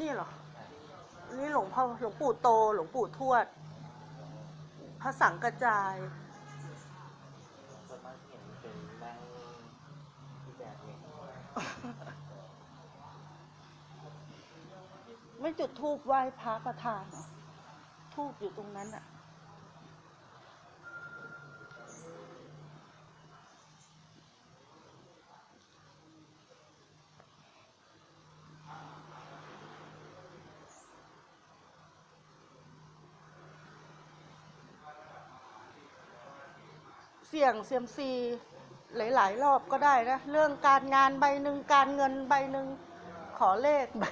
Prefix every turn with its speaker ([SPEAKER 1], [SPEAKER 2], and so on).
[SPEAKER 1] นี่เหรอ นี่หลวงพ่อหลวงปู่โต หลวงปู่ทวด พระสังกระจาย
[SPEAKER 2] ส่วนมากเห็นเป็นนั่งที่แบบนี้
[SPEAKER 1] ไม่จุดทูบไหว้พระประธานเหรอทูบอยู่ตรงนั้นอะ เสี่ยงเซียมซีหลาย ๆ รอบก็ได้นะ เรื่องการงานใบหนึ่งการเงินใบหนึ่งขอเลขใบ